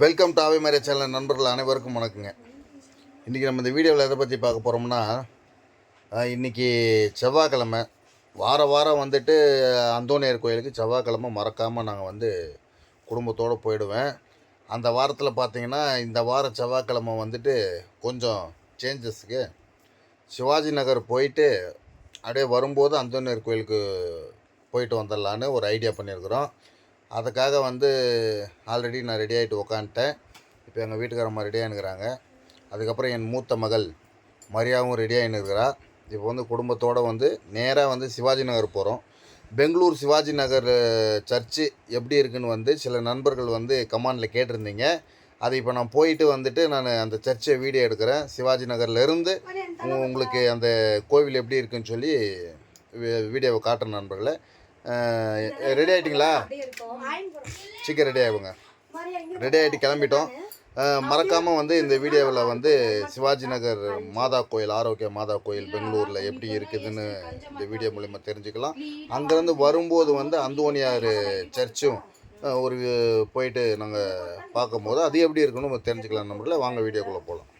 Welcome to ஆவை மாரிய channel. நண்பர்கள் அனைவருக்கும் வணக்கங்க. இன்றைக்கி நம்ம இந்த வீடியோவில் எதை பற்றி பார்க்க போகிறோம்னா இன்றைக்கி இன்னைக்கு செவ்வாய்க்கிழமை. வார வாரம் வந்துட்டு அந்தோனியர் கோயிலுக்கு செவ்வாய்க்கிழமை மறக்காமல் நாங்கள் வந்து குடும்பத்தோடு போயிடுவேன். அந்த வாரத்தில் பார்த்தீங்கன்னா இந்த வார செவ்வாய்க்கிழமை வந்துட்டு கொஞ்சம் சேஞ்சஸ்க்கு சிவாஜி நகர் போயிட்டு அப்படியே வரும்போது அந்தோனியர் கோயிலுக்கு போயிட்டு வந்துடலான்னு ஒரு ஐடியா பண்ணியிருக்கிறோம். அதுக்காக வந்து ஆல்ரெடி நான் ரெடி ஆகிட்டு உக்காந்துட்டேன். இப்போ எங்கள் வீட்டுக்காரம்மா ரெடி ஆகினுக்கிறாங்க அதுக்கப்புறம் என் மூத்த மகள் மரியாவும் ரெடி ஆகினுக்கிறா இப்போ வந்து குடும்பத்தோடு வந்து நேராக வந்து சிவாஜி நகர் போகிறோம் பெங்களூர் சிவாஜி நகர் சர்ச்சு எப்படி இருக்குன்னு வந்து சில நண்பர்கள் வந்து கமாண்டில் கேட்டிருந்தீங்க. அது இப்போ நான் போயிட்டு வந்துட்டு நான் அந்த சர்ச்சை வீடியோ எடுக்கிறேன். சிவாஜி நகர்லேருந்து உங்களுக்கு அந்த கோவில் எப்படி இருக்குன்னு சொல்லி வீடியோவை காட்டுறேன் நண்பர்களை. ரெடி ஆகிட்டிங்களா சீக்கிரம் ரெடி ஆகுங்க. ரெடி ஆகிட்டு கிளம்பிட்டோம். மறக்காமல் வந்து இந்த வீடியோவில் வந்து சிவாஜி நகர் மாதா கோயில் ஆரோக்கிய மாதா கோயில் பெங்களூரில் எப்படி இருக்குதுன்னு இந்த வீடியோ மூலிமா தெரிஞ்சுக்கலாம். அங்கேருந்து வரும்போது வந்து அந்தோனியார் சர்ச்சும் ஒரு போயிட்டு நாங்கள் பார்க்கும்போது அது எப்படி இருக்குன்னு தெரிஞ்சுக்கலாம் நம்மள வாங்க வீடியோக்குள்ளே போகலாம்